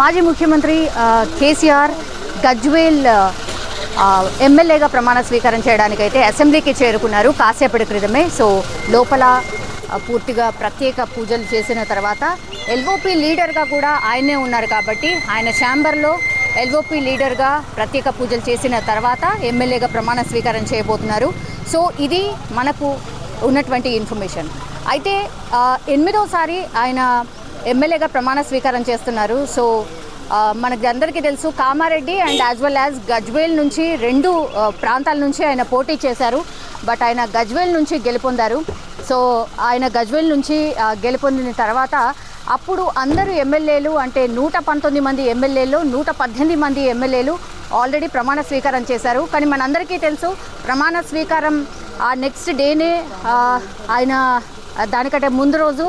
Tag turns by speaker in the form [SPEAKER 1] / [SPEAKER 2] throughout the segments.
[SPEAKER 1] మాజీ ముఖ్యమంత్రి కేసీఆర్ గజ్వేల్ ఎమ్మెల్యేగా ప్రమాణ స్వీకారం చేయడానికైతే అసెంబ్లీకి చేరుకున్నారు కాసేపటి క్రితమే. సో లోపల పూర్తిగా ప్రత్యేక పూజలు చేసిన తర్వాత ఎల్ఓపి లీడర్గా కూడా ఆయనే ఉన్నారు కాబట్టి ఆయన ఛాంబర్లో ఎల్ఓపి లీడర్గా ప్రత్యేక పూజలు చేసిన తర్వాత ఎమ్మెల్యేగా ప్రమాణ స్వీకారం చేయబోతున్నారు. సో ఇది మనకు ఉన్నటువంటి ఇన్ఫర్మేషన్. అయితే ఎనిమిదోసారి ఆయన ఎమ్మెల్యేగా ప్రమాణ స్వీకారం చేస్తున్నారు. సో మనకి అందరికీ తెలుసు Kamareddy and as well as Gajwel నుంచి రెండు ప్రాంతాల నుంచి ఆయన పోటీ చేశారు. బట్ ఆయన గజ్వేల్ నుంచి గెలుపొందారు. సో ఆయన గజ్వేల్ నుంచి గెలుపొందిన తర్వాత అప్పుడు అందరూ ఎమ్మెల్యేలు అంటే నూట పంతొమ్మిది మంది ఎమ్మెల్యేలు నూట పద్దెనిమిది మంది ఎమ్మెల్యేలు ఆల్రెడీ ప్రమాణ స్వీకారం చేశారు. కానీ మనందరికీ తెలుసు ప్రమాణ స్వీకారం ఆ నెక్స్ట్ డేనే ఆయన దానికంటే ముందు రోజు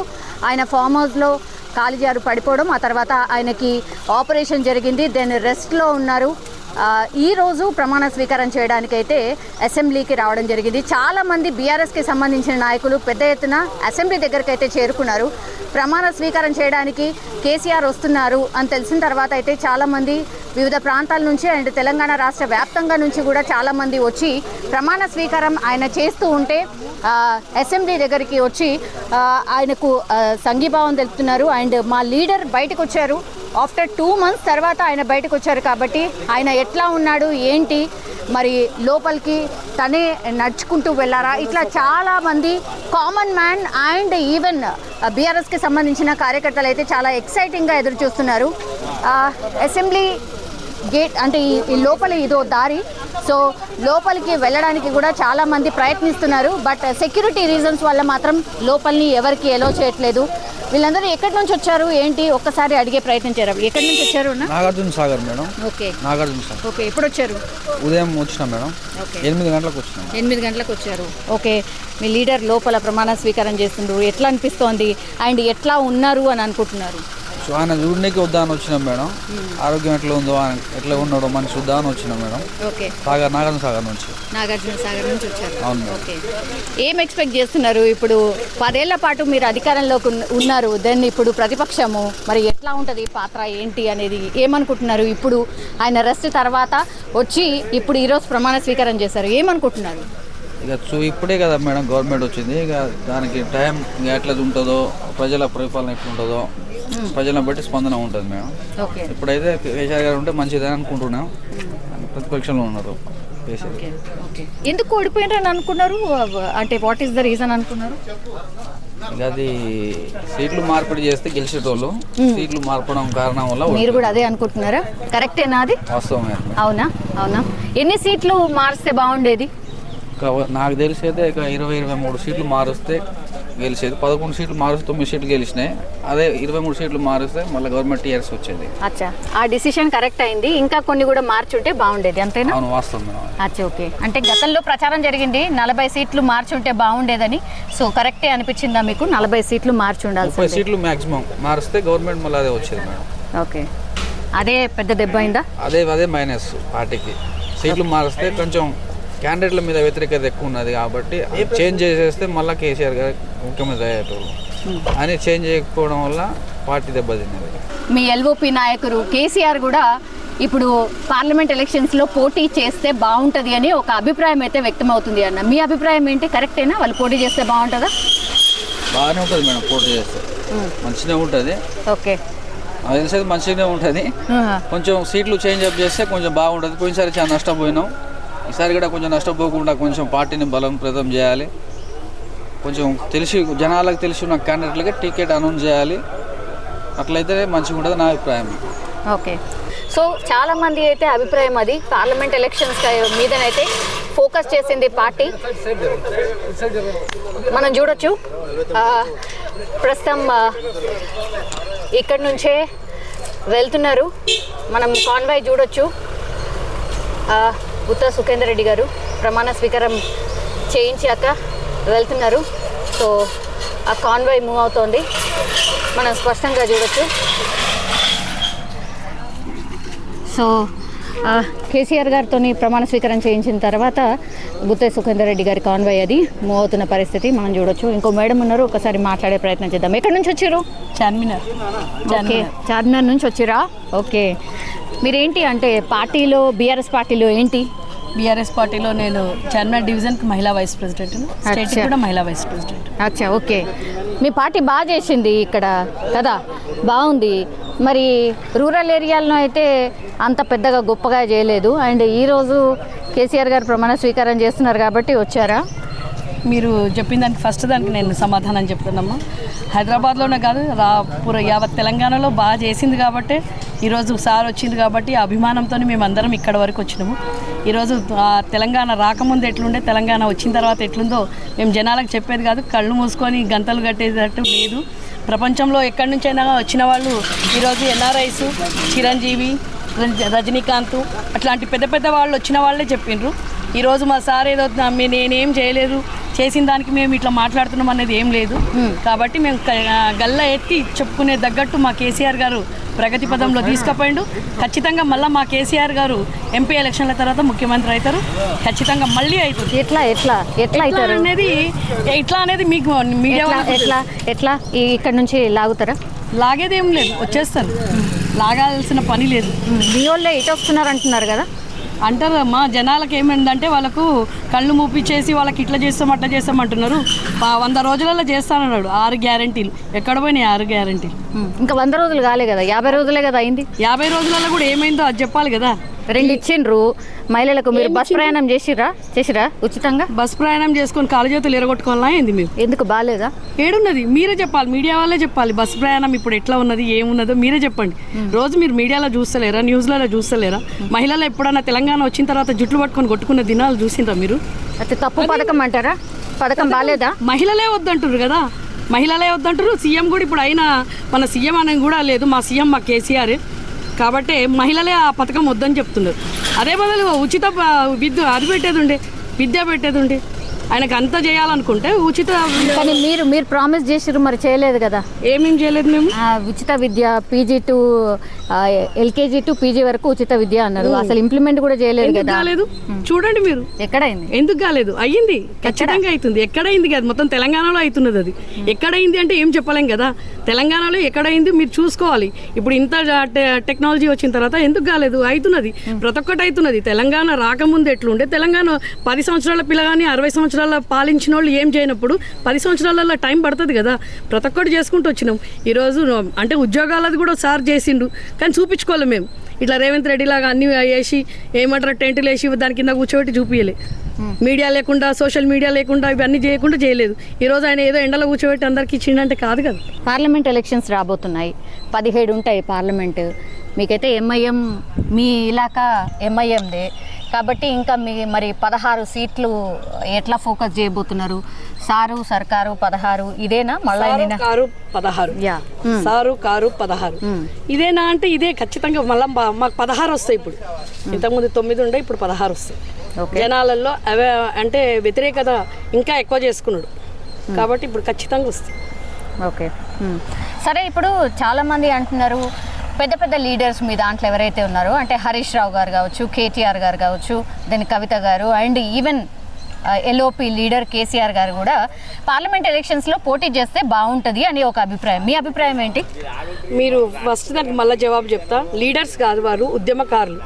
[SPEAKER 1] ఆయన ఫామ్ హౌస్లో కాలిజారు పడిపోవడం ఆ తర్వాత ఆయనకి ఆపరేషన్ జరిగింది దెన్ రెస్ట్లో ఉన్నారు. ఈరోజు ఈ రోజు ప్రమాణ స్వీకారం చేయడానికైతే అసెంబ్లీకి రావడం జరిగింది. చాలామంది బీఆర్ఎస్కి సంబంధించిన నాయకులు పెద్ద ఎత్తున అసెంబ్లీ దగ్గరికి అయితే చేరుకున్నారు. ప్రమాణ స్వీకారం చేయడానికి కేసీఆర్ వస్తున్నారు అని తెలిసిన తర్వాత అయితే చాలామంది వివిధ ప్రాంతాల నుంచి అండ్ తెలంగాణ రాష్ట్ర వ్యాప్తంగా నుంచి కూడా చాలామంది వచ్చి ప్రమాణ స్వీకారం ఆయన చేస్తూ ఉంటే అసెంబ్లీ దగ్గరికి వచ్చి ఆయనకు సంఘీభావం తెలుపుతున్నారు. అండ్ మా లీడర్ బయటకు వచ్చారు. ఆఫ్టర్ టూ మంత్స్ తర్వాత ఆయన బయటకు వచ్చారు కాబట్టి ఆయన ఎట్లా ఉన్నాడు ఏంటి మరి లోపలికి తనే నడుచుకుంటూ వెళ్ళారా ఇట్లా చాలామంది కామన్ మ్యాన్ అండ్ ఈవెన్ బీఆర్ఎస్కి సంబంధించిన కార్యకర్తలు అయితే చాలా ఎక్సైటింగ్గా ఎదురు చూస్తున్నారు అసెంబ్లీ గేట్ అంటే ఈ లోపల ఇదో దారి. సో లోపలికి వెళ్ళడానికి కూడా చాలా మంది ప్రయత్నిస్తున్నారు. బట్ సెక్యూరిటీ రీజన్స్ వల్ల మాత్రం లోపలిని ఎవరికి ఎలో చేయట్లేదు. వీళ్ళందరూ ఎక్కడి నుంచి వచ్చారు? ఏంటి? ఒక్కసారి అడిగే ప్రయత్నం చేయరు? ఎక్కడి నుంచి వచ్చారు
[SPEAKER 2] Nagarjuna Sagar madam.
[SPEAKER 1] Okay.
[SPEAKER 2] Nagarjuna Sagar.
[SPEAKER 1] Okay ఎప్పుడు వచ్చారు
[SPEAKER 2] ఉదయం వచ్చినాం మేడం. ఎనిమిది గంటలకు వచ్చినాం.
[SPEAKER 1] ఎనిమిది గంటలకు వచ్చారు. ఓకే. మీ లీడర్ లోపల ప్రమాణ స్వీకారం చేస్తుండ్రు. ఎట్లా అనిపిస్తోంది? అండ్ ఎట్లా ఉన్నారు అని అనుకుంటున్నారు?
[SPEAKER 2] సో ఆయన చూడడానికి వద్దామని వచ్చినాం మేడం. ఆరోగ్యం ఎట్లా ఉందో ఆయన ఎట్లా ఉన్నాడో మనిషి చూద్దామని వచ్చినాం మేడం.
[SPEAKER 1] ఓకే.
[SPEAKER 2] సాగర్ నాగార్జున సాగర్ నుంచి.
[SPEAKER 1] నాగార్జున సాగర్ నుంచి వచ్చారు.
[SPEAKER 2] అవును మేడం.
[SPEAKER 1] ఓకే. ఏం ఎక్స్పెక్ట్ చేస్తున్నారు? ఇప్పుడు పదేళ్ళ పాటు మీరు అధికారంలోకి ఉన్న- ఉన్నారు. దెన్ ఇప్పుడు ప్రతిపక్షము మరి ఎట్లా ఉంటుంది? పాత్ర ఏంటి అనేది ఏమనుకుంటున్నారు? ఇప్పుడు ఆయన రెస్ట్ తర్వాత వచ్చి ఇప్పుడు ఈరోజు ప్రమాణ స్వీకారం చేశారు. ఏమనుకుంటున్నారు?
[SPEAKER 2] ఇక చూ ఇప్పుడే కదా మేడం గవర్నమెంట్ వచ్చింది. ఇక దానికి టైం ఇక ఎట్లా ఉంటుందో ప్రజల పరిపాలన ఎట్లా ఉంటుందో ప్రజలను బట్టి స్పందన ఉంటుంది మేడం. ఇప్పుడైతే కేసీఆర్ గారు ఉంటే మంచిదని అనుకుంటున్నాం. ప్రతిపక్షంలో ఉన్నారు
[SPEAKER 1] ఎందుకు ఓడిపోయినారని అనుకున్నారు? అంటే వాట్ ఈస్ ద రీజన్ అనుకున్నారు?
[SPEAKER 2] అది సీట్లు మార్పిడి చేస్తే గెలిచేటోళ్ళు సీట్లు మార్పడం కారణం వల్ల
[SPEAKER 1] మీరు కూడా అదే అనుకుంటున్నారా? కరెక్టేనా అది. అవునా? అవునా? ఎన్ని సీట్లు మారిస్తే బాగుండేది?
[SPEAKER 2] నాకు తెలిసి అయితే ఇక ఇరవై ఇరవై మూడు సీట్లు మారుస్తే గెలిచేది. పదకొండు సీట్లు మారుస్తే తొమ్మిది సీట్లు గెలిచినాయి. అదే ఇరవై మూడు సీట్లు మారుస్తే మళ్ళీ గవర్నమెంట్ టీఆర్ఎస్ వచ్చేది.
[SPEAKER 1] అచ్చా. ఆ డిసిషన్ కరెక్ట్ అయింది. ఇంకా కొన్ని కూడా మార్చుంటే బాగుండేది అంతేనా?
[SPEAKER 2] అవును వాస్తవం మేడం
[SPEAKER 1] అచ్చా ఓకే. అంటే గతంలో ప్రచారం జరిగింది నలభై సీట్లు మార్చుంటే బాగుండేదని. సో కరెక్టే అనిపించిందా మీకు? నలభై సీట్లు మార్చి
[SPEAKER 2] ముప్పై
[SPEAKER 1] ఉండాల్సింది
[SPEAKER 2] సీట్లు మ్యాక్సిమం మారిస్తే గవర్నమెంట్ మళ్ళీ అదే వచ్చేది మేడం.
[SPEAKER 1] ఓకే. అదే పెద్ద దెబ్బ అయిందా?
[SPEAKER 2] అదే అదే మైనస్ పార్టీకి. సీట్లు మారిస్తే కొంచెం క్యాండిడేట్ల మీద వ్యతిరేకత ఎక్కువ ఉన్నది కాబట్టి చేంజ్ చేసేస్తే మళ్ళీ కేసీఆర్ గారు ముఖ్యమంత్రి అయ్యేటోళ్ళు. అని చేంజ్ చేయకపోవడం వల్ల పార్టీ దెబ్బతిన్నది
[SPEAKER 1] మీ ఎల్ఓపి నాయకుడు కేసీఆర్ కూడా ఇప్పుడు పార్లమెంట్ ఎలక్షన్స్లో పోటీ చేస్తే బాగుంటుంది అని ఒక అభిప్రాయం అయితే వ్యక్తమవుతుంది అన్న. మీ అభిప్రాయం ఏంటి? కరెక్టేనా వాళ్ళు పోటీ చేస్తే బాగుంటుందా?
[SPEAKER 2] బాగానే ఉంటుంది మేడం పోటీ చేస్తే. మంచిగా ఉంటుంది.
[SPEAKER 1] ఓకే.
[SPEAKER 2] నాకు తెలిసేది మంచిగానే ఉంటుంది. కొంచెం సీట్లు చేంజ్ అప్ చేస్తే కొంచెం బాగుంటుంది. పోయినసారి చాలా నష్టపోయినాం ఈసారి కూడా కొంచెం నష్టపోకుండా కొంచెం పార్టీని బలోపేతం చేయాలి. కొంచెం తెలిసి జనాలకు తెలిసి ఉన్న క్యాండిడేట్లకి టికెట్ అనౌన్స్ చేయాలి. అట్లయితే మంచిగా ఉంటుంది నా అభిప్రాయం.
[SPEAKER 1] ఓకే. సో చాలా మంది అయితే అభిప్రాయం అది. పార్లమెంట్ ఎలక్షన్స్ మీదనైతే ఫోకస్ చేసింది పార్టీ. మనం చూడొచ్చు. ప్రస్తుతం ఇక్కడ ఇక్కడి నుంచే వెళ్తున్నారు. మనం కాన్వాయ్ చూడొచ్చు. ఆ, ఉత్త సుఖేందర్ రెడ్డి గారు ప్రమాణ స్వీకారం చేయించాక వెళ్తున్నారు. సో ఆ కాన్వాయ్ మూవ్ అవుతోంది. మనం స్పష్టంగా చూడొచ్చు. సో కేసీఆర్ గారితో ప్రమాణ స్వీకారం చేయించిన తర్వాత గుత్తే సుఖేందర్ రెడ్డి గారి కాన్వాయ్ అది మూవ్ అవుతున్న పరిస్థితి మనం చూడొచ్చు. ఇంకో మేడం ఉన్నారు. ఒకసారి మాట్లాడే ప్రయత్నం చేద్దాం. ఎక్కడి నుంచి వచ్చారు?
[SPEAKER 3] చార్మినార్.
[SPEAKER 1] ఓకే. చార్మినార్ నుంచి వచ్చిరా? ఓకే. మీరేంటి అంటే పార్టీలో బీఆర్ఎస్ పార్టీలో ఏంటి?
[SPEAKER 3] బీఆర్ఎస్ పార్టీలో నేను చార్మినార్ డివిజన్కి మహిళా వైస్ ప్రెసిడెంట్ స్టేట్. కూడా మహిళా వైస్ ప్రెసిడెంట్.
[SPEAKER 1] అచ్చా ఓకే. మీ పార్టీ బాగా చేసింది ఇక్కడ కదా? బాగుంది. మరి రూరల్ ఏరియాల్లో అయితే అంత పెద్దగా గొప్పగా చేయలేదు. అండ్ ఈరోజు కేసీఆర్ గారు ప్రమాణ స్వీకారం చేస్తున్నారు కాబట్టి వచ్చారా?
[SPEAKER 3] మీరు చెప్పిన దానికి ఫస్ట్ దానికి నేను సమాధానం చెప్తున్నాము హైదరాబాద్లోనే కాదు రా పూర యావత్ తెలంగాణలో బాగా చేసింది కాబట్టి ఈరోజు సార్ వచ్చింది కాబట్టి ఆ అభిమానంతో మేము అందరం ఇక్కడ వరకు వచ్చినాము. ఈరోజు తెలంగాణ రాకముందు ఎట్లుండే తెలంగాణ వచ్చిన తర్వాత ఎట్లుందో మేము జనాలకు చెప్పేది కాదు కళ్ళు మూసుకొని గంతలు కట్టేటట్టు లేదు. ప్రపంచంలో ఎక్కడి నుంచైనా వచ్చిన వాళ్ళు ఈరోజు ఎన్ఆర్ఐస్ చిరంజీవి రజ- రజనీకాంత్ అట్లాంటి పెద్ద పెద్ద వాళ్ళు వచ్చిన వాళ్ళే చెప్పిండ్రు ఈరోజు మా సార్ ఏదో మీ- నేనేం చేయలేదు. చేసిన దానికి మేము ఇట్లా మాట్లాడుతున్నాం అనేది ఏం లేదు. కాబట్టి మేము గల్ల ఎత్తి చెప్పుకునే తగ్గట్టు మా కేసీఆర్ గారు ప్రగతి పదంలో తీసుకుపోయిండు. ఖచ్చితంగా మళ్ళీ మా కేసీఆర్ గారు ఎంపీ ఎలక్షన్ల తర్వాత ముఖ్యమంత్రి అవుతారు. ఖచ్చితంగా మళ్ళీ అవుతుంది
[SPEAKER 1] ఎట్లా ఎట్లా ఎట్లా
[SPEAKER 3] ఎట్లా
[SPEAKER 1] అవుతారు?
[SPEAKER 3] అనేది ఇట్లా అనేది మీకు మీడియా
[SPEAKER 1] ఎట్లా ఎట్లా ఎట్లా? ఇక్కడ నుంచి లాగుతారా?
[SPEAKER 3] లాగేది ఏం లేదు వచ్చేస్తారు లాగాల్సిన పని లేదు.
[SPEAKER 1] మీ వాళ్ళే ఇటు వస్తున్నారు అంటున్నారు కదా?
[SPEAKER 3] అంటారు అమ్మా జనాలకు ఏమైందంటే వాళ్ళకు కళ్ళు మూపిచ్చేసి వాళ్ళకి ఇట్లా చేస్తాం అట్లా చేస్తాం అంటున్నారు. వంద రోజులలో చేస్తానన్నాడు ఆరు గ్యారంటీలు. ఎక్కడ పోయినాయి ఆరు గ్యారంటీలు?
[SPEAKER 1] ఇంకా వంద రోజులు కాలే కదా యాభై రోజులే కదా అయింది.
[SPEAKER 3] యాభై రోజులలో కూడా ఏమైందో అది చెప్పాలి కదా.
[SPEAKER 1] రెండు ఇచ్చిండ్రు. మహిళలకు మీరు బస్ ప్రయాణం చేసిరా చేసిరా ఉచితంగా?
[SPEAKER 3] బస్ ప్రయాణం చేసుకొని కాలు చేతులు ఎరగొట్టుకోవాలా ఏంది మేము
[SPEAKER 1] ఎందుకు బాగాలేదా
[SPEAKER 3] ఏడున్నది? మీరే చెప్పాలి. మీడియా వాళ్ళే చెప్పాలి. బస్ ప్రయాణం ఇప్పుడు ఎట్లా ఉన్నది ఏమున్నదో మీరే చెప్పండి. రోజు మీరు మీడియాలో చూస్తలేరా న్యూస్లలో చూస్తలేరా? మహిళలు ఎప్పుడన్నా తెలంగాణ వచ్చిన తర్వాత జుట్లు పట్టుకొని కొట్టుకున్న దినాలు చూసిండ్రా మీరు?
[SPEAKER 1] అయితే తప్పు పథకం అంటారా? పథకం బాగాలేదా
[SPEAKER 3] మహిళలే వద్దంటారు కదా. మహిళలే వద్దంటారు సీఎం కూడా ఇప్పుడు అయినా మన సీఎం అనేది కూడా లేదు. మా సీఎం మా కేసీఆర్. కాబట్టి మహిళలే ఆ పథకం వద్దని చెప్తున్నారు అదే బదులు ఉచిత విద్య అది పెట్టేది ఉండే విద్య పెట్టేది ఉండే. ఆయనకు అంత చేయాలనుకుంటే ఉచిత
[SPEAKER 1] కానీ మీరు మీరు ప్రామిస్ చేసిర్రు మరి చేయలేదు కదా.
[SPEAKER 3] ఏమేం చేయలేదు మేము?
[SPEAKER 1] ఉచిత విద్య PG to LKG to PG వరకు ఉచిత విద్య అన్నారు. అసలు ఇంప్లిమెంట్ కూడా చేయలేదు కదా.
[SPEAKER 3] కాలేదు? చూడండి మీరు.
[SPEAKER 1] ఎక్కడైంది?
[SPEAKER 3] ఎందుకు కాలేదు? అయ్యింది. ఖచ్చితంగా అవుతుంది ఎక్కడైంది కదా? మొత్తం తెలంగాణలో అవుతున్నది అది. ఎక్కడైంది అంటే ఏం చెప్పలేం కదా. తెలంగాణలో ఎక్కడైంది మీరు చూసుకోవాలి. ఇప్పుడు ఇంత టెక్నాలజీ వచ్చిన తర్వాత ఎందుకు కాలేదు? అవుతున్నది ప్రతి ఒక్కటి అవుతున్నది తెలంగాణ రాకముందు ఎట్లుండే? తెలంగాణ పది సంవత్సరాల పిల్లగాని అరవై సంవత్సరాల పాలించిన వాళ్ళు ఏం చేయనప్పుడు పది సంవత్సరాలలో టైం పడుతుంది కదా. ప్రతి ఒక్కటి చేసుకుంటూ వచ్చినాం. ఈరోజు అంటే ఉద్యోగాలది కూడా సార్ చేసిండు. కానీ చూపించుకోవాలి మేము. ఇట్లా రేవంత్ రెడ్డి లాగా అన్ని వేసి ఏమంటారు టెంట్లు వేసి దాని కింద కూర్చోబెట్టి చూపించలే మీడియా లేకుండా సోషల్ మీడియా లేకుండా ఇవన్నీ చేయకుండా చేయలేదు. ఈ రోజు ఆయన ఏదో ఎండలో కూర్చోబెట్టి అందరికి ఇచ్చిండంటే కాదు కదా.
[SPEAKER 1] పార్లమెంట్ ఎలక్షన్స్ రాబోతున్నాయి. పదిహేడు ఉంటాయి పార్లమెంట్. మీకైతే ఎంఐఎం మీ ఇలాకా ఎంఐఎందే కాబట్టి ఇంకా మీ మరి పదహారు సీట్లు ఎట్లా ఫోకస్ చేయబోతున్నారు? సారు సర్కారు పదహారు ఇదేనా? మళ్ళీ
[SPEAKER 3] కారు పదహారు.
[SPEAKER 1] యా.
[SPEAKER 3] సారు కారు పదహారు. ఇదేనా అంటే ఇదే ఖచ్చితంగా మళ్ళీ మాకు పదహారు వస్తాయి ఇప్పుడు. ఇంతకుముందు తొమ్మిది ఉండే ఇప్పుడు పదహారు వస్తాయి. జనాలలో అవే అంటే వ్యతిరేకత ఇంకా ఎక్కువ చేసుకున్నాడు. కాబట్టి ఇప్పుడు ఖచ్చితంగా వస్తాయి.
[SPEAKER 1] ఓకే. సరే ఇప్పుడు చాలామంది అంటున్నారు పెద్ద పెద్ద లీడర్స్ మీ దాంట్లో ఎవరైతే ఉన్నారో అంటే హరీష్ రావు గారు కావచ్చు కేటీఆర్ గారు కావచ్చు దెన్ కవిత గారు and even LOP leader KCR గారు కూడా పార్లమెంట్ ఎలక్షన్స్లో పోటీ చేస్తే బాగుంటుంది అని ఒక అభిప్రాయం. మీ అభిప్రాయం ఏంటి?
[SPEAKER 3] మీరు ఫస్ట్ దానికి మళ్ళీ జవాబు చెప్తా. లీడర్స్ కాదు వారు ఉద్యమకారులు.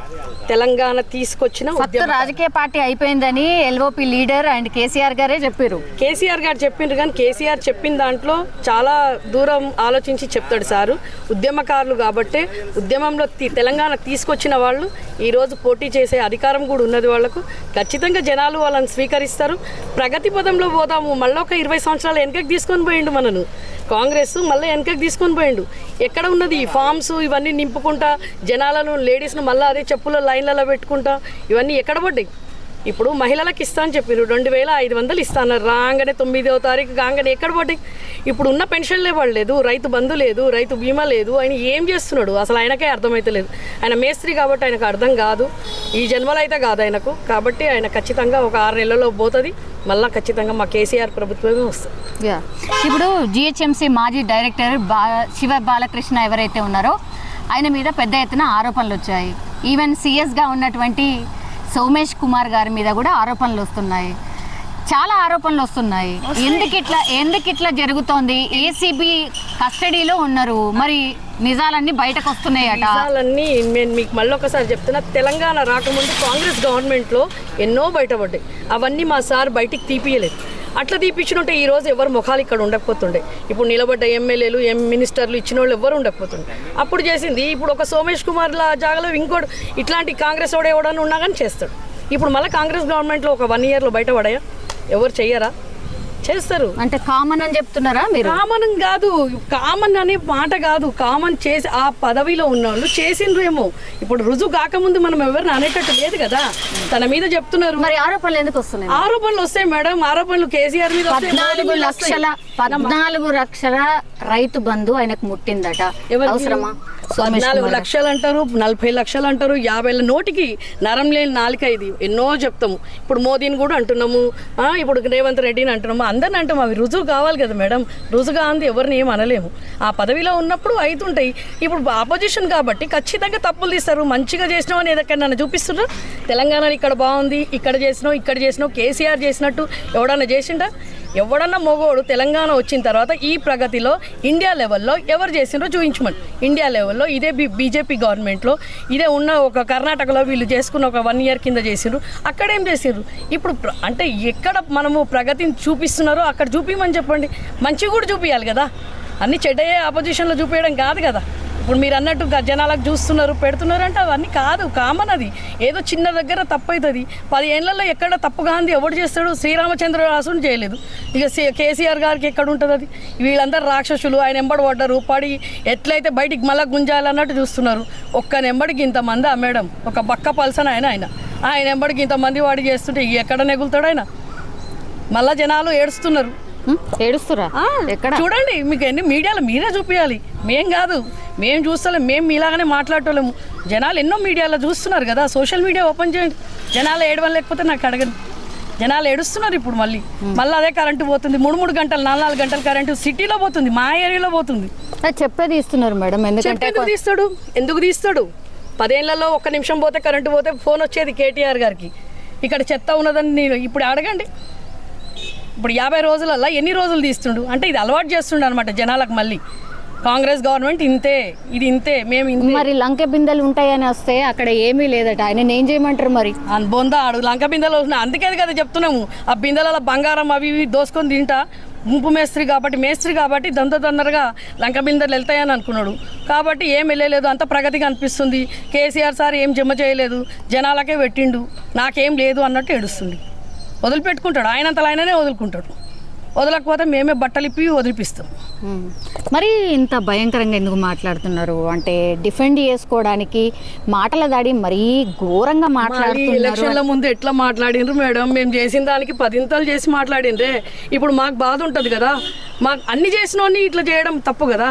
[SPEAKER 3] తెలంగాణ తీసుకొచ్చిన
[SPEAKER 1] రాజకీయ పార్టీ అయిపోయిందని ఎల్ఓపి లీడర్ అండ్ కేసీఆర్ గారే చెప్పారు.
[SPEAKER 3] కేసీఆర్ గారు చెప్పిండ్రు కానీ కేసీఆర్ చెప్పిన దాంట్లో చాలా దూరం ఆలోచించి చెప్తాడు సారు. ఉద్యమకారులు కాబట్టే ఉద్యమంలో తెలంగాణ తీసుకొచ్చిన వాళ్ళు ఈరోజు పోటీ చేసే అధికారం కూడా ఉన్నది వాళ్ళకు. ఖచ్చితంగా జనాలు వాళ్ళని ఇస్తారు. ప్రగతి పదంలో పోదాము. మళ్ళీ ఒక ఇరవై సంవత్సరాలు వెనకకి తీసుకొని పోయిండు మనను. కాంగ్రెస్ మళ్ళీ వెనకకి తీసుకొని పోయిండు. ఎక్కడ ఉన్నది? ఈ ఫామ్స్ ఇవన్నీ నింపుకుంటా జనాలను లేడీస్ను మళ్ళీ అదే చెప్పుల లైన్లలో పెట్టుకుంటా ఇవన్నీ ఎక్కడ పడ్డాయి? ఇప్పుడు మహిళలకు ఇస్తా అని చెప్పారు రెండు వేల ఐదు వందలు ఇస్తాను రాగానే తొమ్మిదవ తారీఖు కాగానే ఎక్కడ పడి ఇప్పుడు ఉన్న పెన్షన్లే పడలేదు రైతు బంధు లేదు రైతు బీమా లేదు ఆయన ఏం చేస్తున్నాడు? అసలు ఆయనకే అర్థమవుతలేదు ఆయన మేస్త్రి కాబట్టి ఆయనకు అర్థం కాదు. ఈ జన్మలో అయితే కాదు ఆయనకు. కాబట్టి ఆయన ఖచ్చితంగా ఒక ఆరు నెలల్లో పోతుంది. మళ్ళీ ఖచ్చితంగా మా కేసీఆర్ ప్రభుత్వమే వస్తుంది.
[SPEAKER 1] యా. ఇప్పుడు జిహెచ్ఎంసీ మాజీ డైరెక్టర్ బా శివ బాలకృష్ణ ఎవరైతే ఉన్నారో ఆయన మీద పెద్ద ఎత్తున ఆరోపణలు వచ్చాయి. ఈవెన్ సిఎస్గా ఉన్నటువంటి సోమేష్ కుమార్ గారి మీద కూడా ఆరోపణలు వస్తున్నాయి. చాలా ఆరోపణలు వస్తున్నాయి. ఎందుకు ఇట్లా ఎందుకు ఇట్లా జరుగుతోంది? ఏసీబీ కస్టడీలో ఉన్నారు. మరి నిజాలన్నీ బయటకు వస్తున్నాయట.
[SPEAKER 3] నిజాలన్నీ నేను మీకు మళ్ళీ ఒకసారి చెప్తున్నా. తెలంగాణ రాకముందు కాంగ్రెస్ గవర్నమెంట్లో ఎన్నో బయటపడ్డాయి. అవన్నీ మా సార్ బయటికి తీపియలేదు. అట్లా తీపిచ్చినంటే ఈ రోజు ఎవరు ముఖాలు ఇక్కడ ఉండకపోతుండే. ఇప్పుడు నిలబడ్డ ఎమ్మెల్యేలు ఎం మినిస్టర్లు ఇచ్చిన వాళ్ళు ఎవరు ఉండకపోతుండే. అప్పుడు చేసింది ఇప్పుడు ఒక సోమేష్ కుమార్ జాగలో జాగాలో ఇంకోటి ఇట్లాంటి కాంగ్రెస్ వాడు ఎవడన్నా ఉన్నా కానీ చేస్తాడు. ఇప్పుడు మళ్ళీ కాంగ్రెస్ గవర్నమెంట్లో ఒక వన్ ఇయర్లో బయటపడాయా? ఎవరు చెయ్యరా? చేస్తారు.
[SPEAKER 1] అంటే కామన్ అని చెప్తున్నారా మీరు?
[SPEAKER 3] కామన్ కాదు. కామన్ అనే మాట కాదు. కామన్ చేసి ఆ పదవిలో ఉన్న వాళ్ళు చేసిండ్రేమో ఇప్పుడు రుజువు కాకముందు మనం ఎవరిని అనేటట్టు లేదు కదా. తన మీద చెప్తున్నారు.
[SPEAKER 1] మరి ఆరోపణలు ఎందుకు వస్తున్నాయి?
[SPEAKER 3] ఆరోపణలు వస్తాయి మేడం. ఆరోపణలు కేసీఆర్ మీద
[SPEAKER 1] పద్నాలుగు. లక్షల పద్నాలుగు లక్షల రైతు బంధు ఆయనకు ముట్టిందట? అవసరమా?
[SPEAKER 3] పద్నాలుగు
[SPEAKER 1] కుమార్
[SPEAKER 3] లక్షలు అంటారు నలభై లక్షలు అంటారు యాభై నోటికి నరం లేని నాలుక ఇది. ఎన్నో చెప్తాము. ఇప్పుడు మోదీని కూడా అంటున్నాము. ఇప్పుడు రేవంత్ రెడ్డిని అంటున్నాము. అందరిని అంటాము. అవి రుజువు కావాలి కదా మేడం. రుజువుగా అంది ఎవరిని ఏం అనలేము. ఆ పదవిలో ఉన్నప్పుడు అవుతుంటాయి ఇప్పుడు ఆపోజిషన్ కాబట్టి ఖచ్చితంగా తప్పులు తీస్తారు. మంచిగా చేసినావు అని ఏదైనా నన్ను చూపిస్తున్నారు తెలంగాణలో ఇక్కడ బాగుంది ఇక్కడ చేసినావు ఇక్కడ చేసినావు కేసీఆర్ చేసినట్టు ఎవడన్నా చేసిండా? ఎవడన్నా మొగోడు తెలంగాణ వచ్చిన తర్వాత ఈ ప్రగతిలో ఇండియా లెవెల్లో ఎవరు చేసిండ్రో చూపించమని. ఇండియా లెవెల్లో ఇదే బి బీజేపీ గవర్నమెంట్లో ఇదే ఉన్న ఒక కర్ణాటకలో వీళ్ళు చేసుకున్న ఒక వన్ ఇయర్ కింద చేసిండ్రు. అక్కడ ఏం చేసిండ్రు? ఇప్పుడు అంటే ఎక్కడ మనము ప్రగతిని చూపిస్తున్నారో అక్కడ చూపించమని చెప్పండి. మంచిగా కూడా చూపించాలి కదా. అన్ని చెడ్డయ్యే ఆపోజిషన్లో చూపించడం కాదు కదా. ఇప్పుడు మీరు అన్నట్టు జనాలకు చూస్తున్నారు పెడుతున్నారు అంటే అవన్నీ కాదు కామన్ అది. ఏదో చిన్న దగ్గర తప్పు అవుతుంది పది ఏళ్ళల్లో ఎక్కడ తప్పు గాంధీ ఎవడు చేస్తాడు శ్రీరామచంద్ర రాసుని చేయలేదు. ఇక కేసీఆర్ గారికి ఎక్కడ ఉంటుంది అది వీళ్ళందరూ రాక్షసులు ఆయన ఎంబడి పడ్డారు పడి ఎట్లయితే బయటికి మళ్ళా గుంజాలన్నట్టు చూస్తున్నారు. ఒక్క నెంబడికి ఇంతమంది ఆ మేడం? ఒక బక్క పల్సన్ ఆయన ఆయన. ఆయన ఎంబడికి ఇంతమంది వాడి చేస్తుంటే ఎక్కడ నెగులుతాడు ఆయన? మళ్ళా జనాలు ఏడుస్తున్నారు.
[SPEAKER 1] ఏడుస్తురా? ఎక్కడ?
[SPEAKER 3] చూడండి మీకు ఎన్ని మీడియాలో మీరే చూపించాలి మేం కాదు మేము చూస్తలేం మేము మీలాగానే మాట్లాడటోలేము జనాలు ఎన్నో మీడియాలో చూస్తున్నారు కదా సోషల్ మీడియా ఓపెన్ చేయండి. జనాలు ఏడవని లేకపోతే నాకు అడగండి జనాలు ఏడుస్తున్నారు ఇప్పుడు మళ్ళీ. మళ్ళీ అదే కరెంటు పోతుంది మూడు మూడు గంటలు నాలుగు నాలుగు గంటలు కరెంటు సిటీలో పోతుంది మా ఏరియాలో పోతుంది.
[SPEAKER 1] చెప్పేది ఇస్తున్నారు మేడం ఎందుకంటే
[SPEAKER 3] తీస్తాడు? ఎందుకు తీస్తాడు? పదేళ్ళలో ఒక్క నిమిషం పోతే కరెంటు పోతే ఫోన్ వచ్చేది కేటీఆర్ గారికి. ఇక్కడ చెత్త ఉన్నదని నేను ఇప్పుడు అడగండి. ఇప్పుడు యాభై రోజులలో ఎన్ని రోజులు తీస్తుండు? అంటే ఇది అలవాటు చేస్తుండు అనమాట జనాలకు మళ్ళీ. కాంగ్రెస్ గవర్నమెంట్ ఇంతే ఇది ఇంతే మేము
[SPEAKER 1] మరి లంకె బిందెలు ఉంటాయని వస్తే అక్కడ ఏమీ లేదట. ఆయన ఏం చేయమంటారు మరి?
[SPEAKER 3] బొంద ఆడు లంక బిందెలు వస్తున్నాయి అందుకే కదా చెప్తున్నాము. ఆ బిందెలలో బంగారం అవి ఇవి దోసుకొని తింటా. గుంపు మేస్త్రి కాబట్టి మేస్త్రి కాబట్టి దంత తొందరగా లంక బిందెలు వెళ్తాయని అనుకున్నాడు. కాబట్టి ఏం వెళ్ళలేదు. అంత ప్రగతి కనిపిస్తుంది కేసీఆర్ సార్ ఏం జమ చేయలేదు. జనాలకే పెట్టిండు. నాకేం లేదు అన్నట్టు ఏడుస్తుంది. వదిలిపెట్టుకుంటాడు. ఆయనంతలో ఆయననే వదులుకుంటాడు. వదలకపోతే మేమే బట్టలు ఇప్పి వదిలిపిస్తాం.
[SPEAKER 1] మరి ఇంత భయంకరంగా ఎందుకు మాట్లాడుతున్నారు? అంటే డిఫెండ్ చేసుకోవడానికి మాటల దాడి మరీ ఘోరంగా మాట్లాడుతున్నారు.
[SPEAKER 3] ఎలక్షన్ల ముందు ఎట్లా మాట్లాడిండ్రు మేడం? మేము చేసిన దానికి పదింతలు చేసి మాట్లాడిండ్రే. ఇప్పుడు మాకు బాధ ఉంటుంది కదా. మాకు అన్ని చేసినోని ఇట్లా చేయడం తప్పు కదా.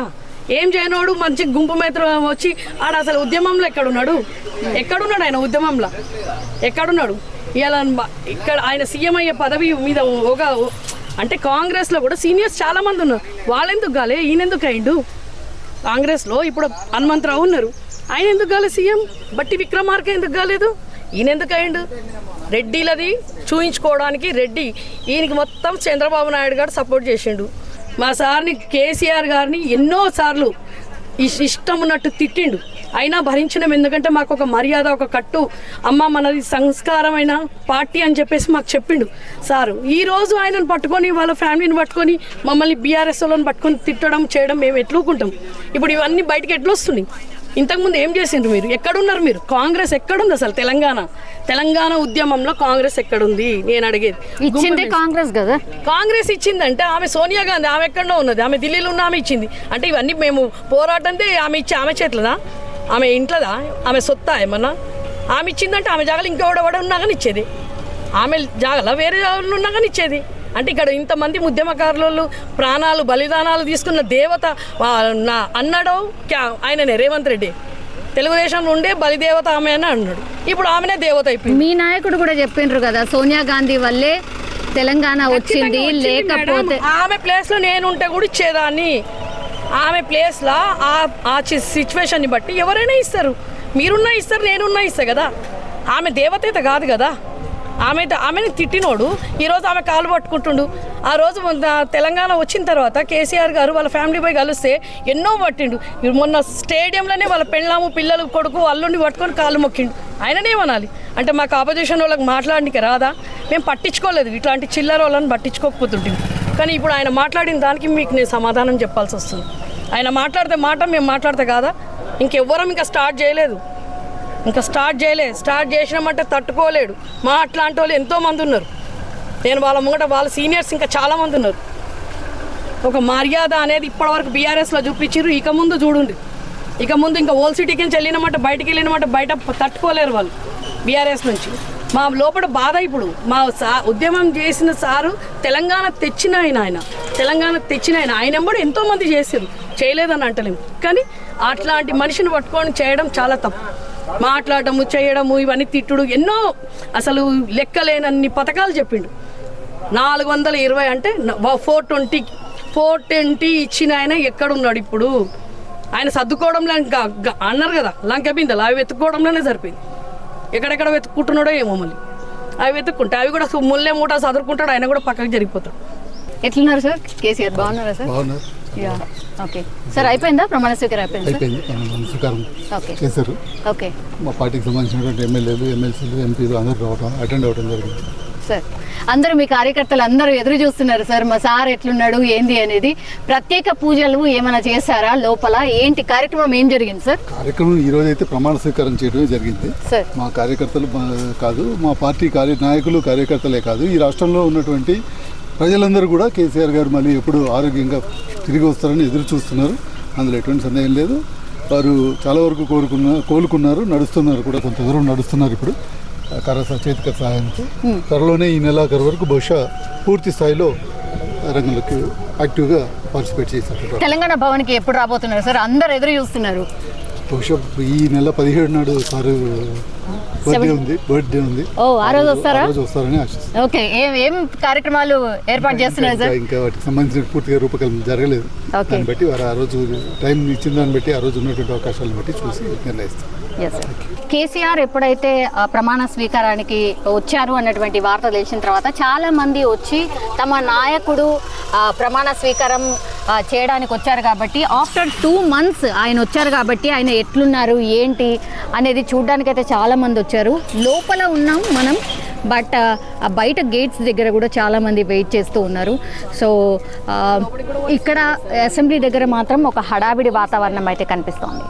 [SPEAKER 3] ఏం చేయనోడు మంచి గుంపు మేత్రం వచ్చి ఆడ అసలు ఉద్యమంలో ఎక్కడున్నాడు? ఎక్కడున్నాడు ఆయన ఉద్యమంలో? ఎక్కడున్నాడు? ఇలా ఇక్కడ ఆయన సీఎం అయ్యే పదవి మీద ఒక అంటే కాంగ్రెస్లో కూడా సీనియర్స్ చాలామంది ఉన్నారు. వాళ్ళెందుకు కాలే? ఈయనెందుకు అయిండు? కాంగ్రెస్లో ఇప్పుడు హనుమంతరావు ఉన్నారు. ఆయన ఎందుకు కాలేదు సీఎం? బట్టి విక్రమార్క ఎందుకు కాలేదు? ఈయన ఎందుకు అయిండు? రెడ్డిలది చూయించుకోవడానికి రెడ్డి ఈయనకి మొత్తం చంద్రబాబు నాయుడు గారు సపోర్ట్ చేసిండు. మా సార్ని కేసీఆర్ గారిని ఎన్నోసార్లు ఇష్టం ఉన్నట్టు తిట్టిండు. అయినా భరించడం ఎందుకంటే మాకు ఒక మర్యాద ఒక కట్టు అమ్మ మనది సంస్కారమైన పార్టీ అని చెప్పేసి మాకు చెప్పిండు. సారు ఈరోజు ఆయనను పట్టుకొని వాళ్ళ ఫ్యామిలీని పట్టుకొని మమ్మల్ని బీఆర్ఎస్ వాళ్ళని పట్టుకొని తిట్టడం చేయడం మేము ఎట్లుకుంటాం ఇప్పుడు ఇవన్నీ బయటకు ఎట్లొస్తున్నాయి ఇంతకుముందు ఏం చేసిండ్రు మీరు? ఎక్కడున్నారు మీరు? కాంగ్రెస్ ఎక్కడుంది అసలు? తెలంగాణ. తెలంగాణ ఉద్యమంలో కాంగ్రెస్ ఎక్కడుంది? నేను అడిగేది.
[SPEAKER 1] ఇచ్చిందే కాంగ్రెస్ కదా?
[SPEAKER 3] కాంగ్రెస్ ఇచ్చిందంటే ఆమె సోనియా గాంధీ ఆమె ఎక్కడో ఉన్నది. ఆమె ఢిల్లీలో ఉన్న ఆమె ఇచ్చింది. అంటే ఇవన్నీ మేము పోరాటంతే ఆమె ఇచ్చి ఆమె చేతులదా ఆమె ఇంట్లోదా? ఆమె సొత్తా ఏమన్నా? ఆమె ఇచ్చిందంటే ఆమె జాగాలు ఇంకెవడెవడ ఉన్నా కానీ ఇచ్చేది. ఆమె జాగల వేరే జాగాలు ఉన్నా కానీ ఇచ్చేది. అంటే ఇక్కడ ఇంతమంది ఉద్యమకారులు ప్రాణాలు బలిదానాలు తీసుకున్న దేవత నా అన్నాడో ఆయననే రేవంత్ రెడ్డి. తెలుగుదేశంలో ఉండే బలిదేవత ఆమె అని అన్నాడు. ఇప్పుడు ఆమెనే దేవత అయిపోయింది.
[SPEAKER 1] మీ నాయకుడు కూడా చెప్పిండ్రు కదా సోనియా గాంధీ వల్లే తెలంగాణ వచ్చింది లేకపోతే.
[SPEAKER 3] ఆమె ప్లేస్లో నేను ఉంటే కూడా ఇచ్చేదాన్ని. ఆమె ప్లేస్ లా ఆ ఆ సిచ్యువేషన్ని బట్టి ఎవరైనా ఇస్తారు. మీరున్నా ఇస్తారు నేనున్నా ఇస్తా కదా. ఆమె దేవతేత కాదు కదా. ఆమె ఆమెని తిట్టినోడు. ఈరోజు ఆమె కాలు పట్టుకుంటుండు. ఆ రోజు తెలంగాణ వచ్చిన తర్వాత కేసీఆర్ గారు వాళ్ళ ఫ్యామిలీ పోయి కలిస్తే ఎన్నో పట్టిండు. మొన్న స్టేడియంలోనే వాళ్ళ పెళ్ళాము పిల్లలు కొడుకు అల్లుండి పట్టుకొని కాలు మొక్కిండు. ఆయననేమనాలి అంటే మాకు ఆపోజిషన్ వాళ్ళకి మాట్లాడడానికి రాదా? మేము పట్టించుకోలేదు. ఇట్లాంటి చిల్లర వాళ్ళని పట్టించుకోకపోతుంటుంది కానీ ఇప్పుడు ఆయన మాట్లాడిన దానికి మీకు నేను సమాధానం చెప్పాల్సి వస్తుంది. ఆయన మాట్లాడితే మాట మేము మాట్లాడితే కాదా? ఇంకెవ్వరం ఇంకా స్టార్ట్ చేయలేదు. ఇంకా స్టార్ట్ చేయలేదు స్టార్ట్ చేసినామంటే తట్టుకోలేడు. మా అట్లాంటి వాళ్ళు ఎంతోమంది ఉన్నారు. నేను వాళ్ళ ముంగట వాళ్ళ సీనియర్స్ ఇంకా చాలామంది ఉన్నారు. ఒక మర్యాద అనేది ఇప్పటివరకు బీఆర్ఎస్లో చూపించారు ఇక ముందు చూడండి. ఇక ముందు ఇంకా ఓల్ సిటీకి నుంచి వెళ్ళినమాట బయటికి వెళ్ళినమాట బయట తట్టుకోలేరు వాళ్ళు బీఆర్ఎస్ నుంచి. మా లోపల బాధ ఇప్పుడు. మా సా ఉద్యమం చేసిన సారు తెలంగాణ తెచ్చిన ఆయన ఆయన. తెలంగాణ తెచ్చిన ఆయన. ఆయన కూడా ఎంతోమంది చేశారు చేయలేదని అంటలేము కానీ అట్లాంటి మనిషిని పట్టుకొని చేయడం చాలా తప్పు. మాట్లాడటము చేయడము ఇవన్నీ తిట్టుడు ఎన్నో అసలు లెక్కలేనన్ని పథకాలు చెప్పిండు. నాలుగు వందల ఇరవై అంటే ఫోర్ ట్వంటీ ఫోర్ ట్వంటీ ఇచ్చిన ఆయన ఎక్కడున్నాడు ఇప్పుడు? ఆయన సర్దుకోవడంలో అన్నారు కదా లంక బిందెలు అవి వెతుక్కోవడంలోనే సరిపోయింది. ఎక్కడెక్కడ వెతుక్కుంటున్నాడో ఏమో మళ్ళీ. అవి వెతుక్కుంటే అవి కూడా ముల్లే మూట చదువుకుంటాడు ఆయన కూడా పక్కకి జరిగిపోతాడు.
[SPEAKER 1] ఎట్లున్నారు సార్? కేసీఆర్ బాగున్నారా సార్? యా. ఓకే. సార్ అయిపోయిందా? ప్రమాణ స్వీకారం అయిపోయింది
[SPEAKER 4] స్వీకారం
[SPEAKER 1] ఓకే.
[SPEAKER 4] చేశారు.
[SPEAKER 1] ఓకే.
[SPEAKER 4] మా పార్టీకి సంబంధించినటువంటి ఎమ్మెల్యేలు ఎమ్మెల్సీలు ఎంపీలు అందరూ రావడం అటెండ్ అవ్వడం జరిగింది.
[SPEAKER 1] సార్ అందరూ మీ కార్యకర్తలు అందరూ ఎదురు చూస్తున్నారు సార్. మా సార్ ఎట్లున్నాడు ఏంది అనేది. ప్రత్యేక పూజలు ఏమైనా చేశారా లోపల? ఏంటి కార్యక్రమం ఏం జరిగింది సార్?
[SPEAKER 4] కార్యక్రమం ఈ రోజు అయితే ప్రమాణ స్వీకారం చేయడమే జరిగింది.
[SPEAKER 1] సార్.
[SPEAKER 4] మా కార్యకర్తలు కాదు మా పార్టీ కార్య నాయకులు కార్యకర్తలే కాదు. ఈ రాష్ట్రంలో ఉన్నటువంటి ప్రజలందరూ కూడా కేసీఆర్ గారు మళ్ళీ ఎప్పుడు ఆరోగ్యంగా తిరిగి వస్తారని ఎదురు చూస్తున్నారు అందులో ఎటువంటి సందేహం లేదు. వారు చాలా వరకు కోరుకున్న కోలుకున్నారు నడుస్తున్నారు కూడా. కొంత దూరం నడుస్తున్నారు ఇప్పుడు. కర్ర స- చేతికర సహాయంతో త్వరలోనే ఈ నెలాఖరు వరకు బహుశా పూర్తి స్థాయిలో రంగంలోకి యాక్టివ్గా పార్టిసిపేట్ చేశారు
[SPEAKER 1] తెలంగాణ భవన్కి ఎప్పుడు రాబోతున్నారు సార్? అందరు ఎదురు చూస్తున్నారు.
[SPEAKER 4] బహుశా ఈ నెల పదిహేడు నాడు సార్ బర్త్డే ఉంది బర్త్డే ఉంది.
[SPEAKER 1] ఓ ఆ రోజు వస్తారా?
[SPEAKER 4] రోజు వస్తారని ఆశిస్తున్నాను
[SPEAKER 1] ఓకే ఏం ఏం కార్యక్రమాలు ఏర్పాటు చేస్తున్నారు సార్?
[SPEAKER 4] ఇంకా వాటికి సంబంధించిన పూర్తిగా రూపకల్పన జరగలేదు.
[SPEAKER 1] ఓకే.
[SPEAKER 4] దాన్ని బట్టి వారు ఆ రోజు టైం ఇచ్చిన దాన్ని బట్టి ఆ రోజు ఉన్నటువంటి అవకాశాలను బట్టి చూసి నిర్ణయిస్తాం.
[SPEAKER 1] కేసీఆర్ ఎప్పుడైతే ప్రమాణ స్వీకారానికి వచ్చారు అన్నటువంటి వార్త తెలిసిన తర్వాత చాలా మంది వచ్చి తమ నాయకుడు ప్రమాణ స్వీకారం చేయడానికి వచ్చారు కాబట్టి ఆఫ్టర్ టూ మంత్స్ ఆయన వచ్చారు కాబట్టి ఆయన ఎట్లున్నారు ఏంటి అనేది చూడడానికి అయితే చాలా మంది వచ్చారు. లోపల ఉన్నాం మనం బట్ ఆ బయట గేట్స్ దగ్గర కూడా చాలా మంది వెయిట్ చేస్తూ ఉన్నారు. సో ఆ, ఇక్కడ అసెంబ్లీ దగ్గర మాత్రం ఒక హడావిడి వాతావరణం అయితే కనిపిస్తోంది.